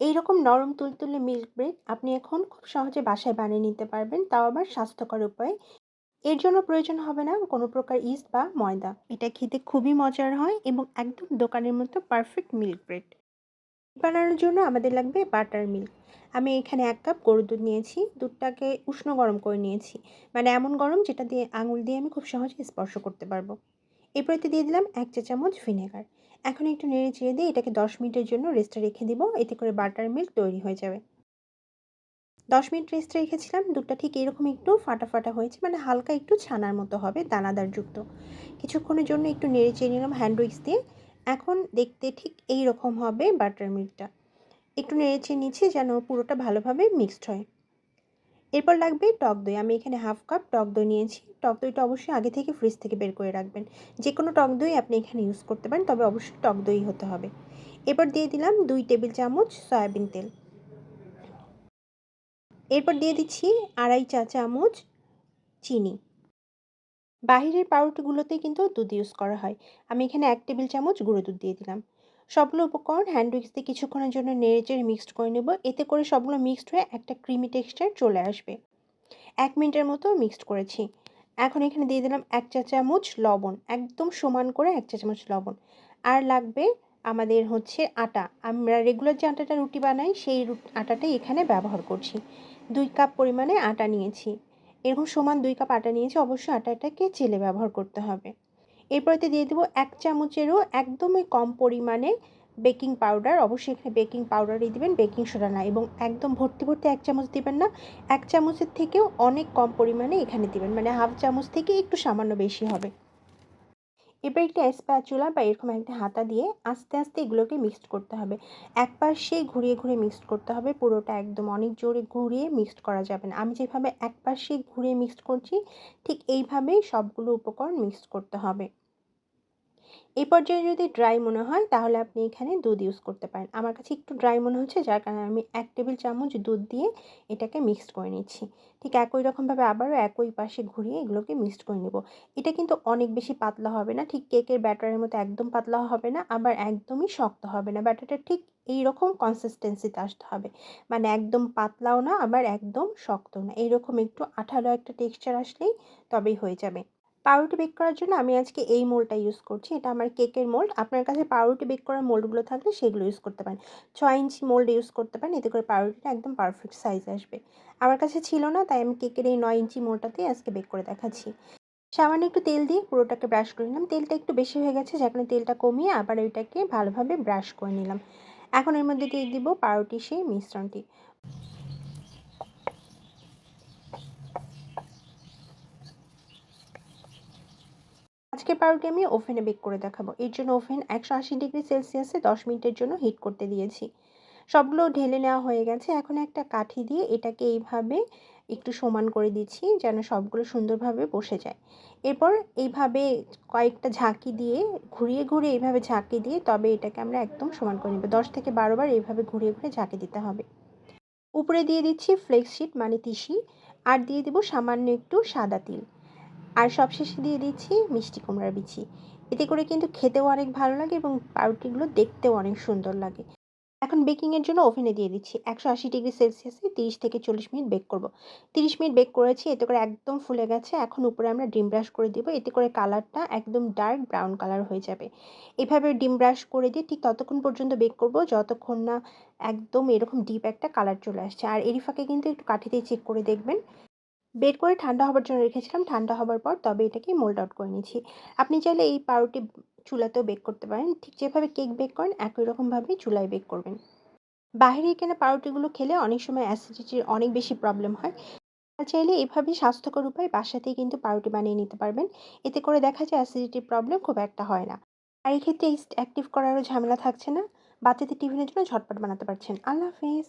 এইরকম নরম তুলতুলে মিল্ক ব্রেড আপনি এখন খুব সহজে বাসায় বানিয়ে নিতে পারবেন, তাও আবার স্বাস্থ্যকর উপায়ে। এর জন্য প্রয়োজন হবে না কোনো প্রকার ইস্ট বা ময়দা। এটা খেতে খুবই মজার হয় এবং একদম দোকানের মতো পারফেক্ট মিল্ক ব্রেড। বানানোর জন্য আমাদের লাগবে বাটার মিল্ক। আমি এখানে এক কাপ গরুর দুধ নিয়েছি, দুধটাকে উষ্ণ গরম করে নিয়েছি। মানে এমন গরম যেটা দিয়ে আঙুল দিয়ে আমি খুব সহজে স্পর্শ করতে পারব। এরপরে দিয়ে দিলাম এক চা চামচ ভিনেগার। এখন একটু নেড়ে চেড়ে দিয়ে এটাকে দশ মিনিটের জন্য রেস্টে রেখে দিব, এতে করে বাটার মিল্ক তৈরি হয়ে যাবে। দশ মিনিট রেস্টে রেখেছিলাম, দুধটা ঠিক এরকম একটু ফাটা ফাটা হয়েছে মানে হালকা একটু ছানার মতো হবে দানাদার যুক্ত কিছুক্ষণের জন্য একটু নেড়ে চেড়ে নিলাম হ্যান্ড উইক্স দিয়ে। এখন দেখতে ঠিক এই রকম হবে বাটার মিল্কটা একটু নেড়ে চেড়ে নিচ্ছি যেন পুরোটা ভালোভাবে মিক্সড হয়। এরপর লাগবে টক দই। আমি এখানে হাফ কাপ টক দই নিয়েছি। টক দইটা অবশ্যই আগে থেকে ফ্রিজ থেকে বের করে রাখবেন। যে কোনো টক দই আপনি এখানে ইউজ করতে পারেন, তবে অবশ্যই টক দই হতে হবে। এরপর দিয়ে দিলাম দুই টেবিল চামচ সয়াবিন তেল। এরপর দিয়ে দিচ্ছি আড়াই চা চামচ চিনি। বাহিরের পাউরুটিগুলোতে কিন্তু দুধ ইউজ করা হয়। আমি এখানে এক টেবিল চামচ গুঁড়ো দুধ দিয়ে দিলাম। সবগুলো উপকরণ হ্যান্ড উইক্স দিয়ে কিছুক্ষণের জন্য নেড়ে চেড়ে মিক্সড করে নেব। এতে করে সবগুলো মিক্সড হয়ে একটা ক্রিমি টেক্সচার চলে আসবে। এক মিনিটের মতো মিক্সড করেছি। এখন এখানে দিয়ে দিলাম এক চা চামচ লবণ, একদম সমান করে এক চা চামচ লবণ। আর লাগবে আমাদের হচ্ছে আটা। আমরা রেগুলার যে আটাটা রুটি বানাই, সেই আটাটাই এখানে ব্যবহার করছি। দুই কাপ পরিমাণে আটা নিয়েছি। এরকম সমান দুই কাপ আটা নিয়েছি, অবশ্যই আটাটাকে চেলে ব্যবহার করতে হবে। এরপরেতে দিয়ে দেবো এক চামচেরও একদমই কম পরিমাণে বেকিং পাউডার। অবশ্যই এখানে বেকিং পাউডারই দিবেন, বেকিং সোডা না এবং একদম ভর্তি ভর্তি এক চামচ দিবেন না। এক চামচের থেকেও অনেক কম পরিমাণে এখানে দিবেন মানে হাফ চামচ থেকে একটু সামান্য বেশি হবে। এবার একটা স্প্যাচুলা বা এরকম একটা হাতা দিয়ে আস্তে আস্তে এগুলোকে মিক্সড করতে হবে। এক পাশেই ঘুরিয়ে ঘুরিয়ে মিক্সড করতে হবে, পুরোটা একদম অনেক জোরে ঘুরিয়ে মিক্সড করা যাবে না। আমি যেভাবে এক পাশে ঘুরিয়ে মিক্সড করছি, ঠিক এইভাবেই সবগুলো উপকরণ মিক্সড করতে হবে। এই পর্যায়ে যদি ড্রাই মনে হয়, তাহলে আপনি এখানে দুধ ইউজ করতে পারেন। আমার কাছে একটু ড্রাই মনে হচ্ছে, যার কারণে আমি এক টেবিল চামচ দুধ দিয়ে এটাকে মিক্সড করে নিচ্ছি। ঠিক একই রকমভাবে আবারও একই পাশে ঘুরিয়ে এগুলোকে মিক্সড করে নেব। এটা কিন্তু অনেক বেশি পাতলা হবে না, ঠিক কেকের ব্যাটারের মতো একদম পাতলা হবে না, আবার একদমই শক্ত হবে না। ব্যাটারটা ঠিক এই রকম কনসিস্টেন্সিতে আসতে হবে। মানে একদম পাতলাও না, আবার একদম শক্ত না। এইরকম একটু আঠালো একটা টেক্সচার আসলেই তবেই হয়ে যাবে। পাউরুটি বেক করার জন্য আমি আজকে এই মোলটা ইউজ করছি। এটা আমার কেকের মোল্ড। আপনার কাছে পাউরুটি বেক করার মোল্ডগুলো থাকলে সেগুলো ইউজ করতে পারেন। ছয় ইঞ্চি মোল্ড ইউজ করতে পারেন। এতে করে পাউরুটিটা একদম পারফেক্ট সাইজ আসবে। আমার কাছে ছিল না, তাই আমি কেকের এই নয় ইঞ্চি মোলটাতেই আজকে বেক করে দেখাচ্ছি। সামান্য একটু তেল দিয়ে পুরোটাকে ব্রাশ করে নিলাম। তেলটা একটু বেশি হয়ে গেছে যেখানে তেলটা কমিয়ে আবার ওইটাকে ভালোভাবে ব্রাশ করে নিলাম। এখন এর মধ্যে দিয়ে দিব পাউরুটি সেই মিশ্রণটি। আজকে পাউরুটি আমি ওভেনে বেক করে দেখাবো। এর জন্য ওভেন একশো আশি ডিগ্রি সেলসিয়াসে দশ মিনিটের জন্য হিট করতে দিয়েছি। সবগুলো ঢেলে নেওয়া হয়ে গেছে। এখন একটা কাঠি দিয়ে এটাকে এইভাবে একটু সমান করে দিচ্ছি যেন সবগুলো সুন্দরভাবে বসে যায়। এরপর এইভাবে কয়েকটা ঝাঁকি দিয়ে ঘুরিয়ে ঘুরিয়ে এইভাবে ঝাঁকি দিয়ে তবে এটাকে আমরা একদম সমান করে নেব। দশ থেকে বারোবার এইভাবে ঘুরিয়ে ঘুরিয়ে ঝাঁকি দিতে হবে। উপরে দিয়ে দিচ্ছি ফ্লেক্স শিট মানে তিসি। আর দিয়ে দেবো সামান্য একটু সাদা তিল। আর সবশেষে দিয়ে দিচ্ছি মিষ্টি কুমড়ার বিচি। এতে করে কিন্তু খেতেও অনেক ভালো লাগে এবং পাউরুটিগুলো দেখতেও অনেক সুন্দর লাগে। এখন বেকিংয়ের জন্য ওভেনে দিয়ে দিচ্ছি। একশো আশি ডিগ্রি সেলসিয়াসে তিরিশ থেকে চল্লিশ মিনিট বেক করব। তিরিশ মিনিট বেক করেছি, এতে করে একদম ফুলে গেছে। এখন উপরে আমরা ডিম ব্রাশ করে দিব। এতে করে কালারটা একদম ডার্ক ব্রাউন কালার হয়ে যাবে। এভাবে ডিম ব্রাশ করে দিয়ে ঠিক ততক্ষণ পর্যন্ত বেক করব, যতক্ষণ না একদম এরকম ডিপ একটা কালার চলে আসছে। আর এরই ফাঁকে কিন্তু একটু কাঠিতেই চেক করে দেখবেন। বের করে ঠান্ডা হবার জন্য রেখেছিলাম, ঠান্ডা হবার পর তবে এটাকে মোল্ড আউট করে নিয়েছি। আপনি চাইলে এই পাউরুটি চুলাতেও বেক করতে পারেন। ঠিক যেভাবে কেক বেক করেন, একই রকমভাবেই চুলায় বেক করবেন। বাইরে কেনা পাউরুটিগুলো খেলে অনেক সময় অ্যাসিডিটির অনেক বেশি প্রবলেম হয়। চাইলে এভাবে স্বাস্থ্যকর উপায় বাসাতেই কিন্তু পাউরুটি বানিয়ে নিতে পারবেন। এতে করে দেখা যায় অ্যাসিডিটির প্রবলেম খুব একটা হয় না। আর এক্ষেত্রে অ্যাক্টিভ করারও ঝামেলা থাকছে না। বাচ্চাদের টিফিনের জন্য ঝটপট বানাতে পারছেন। আল্লাহ হাফেজ।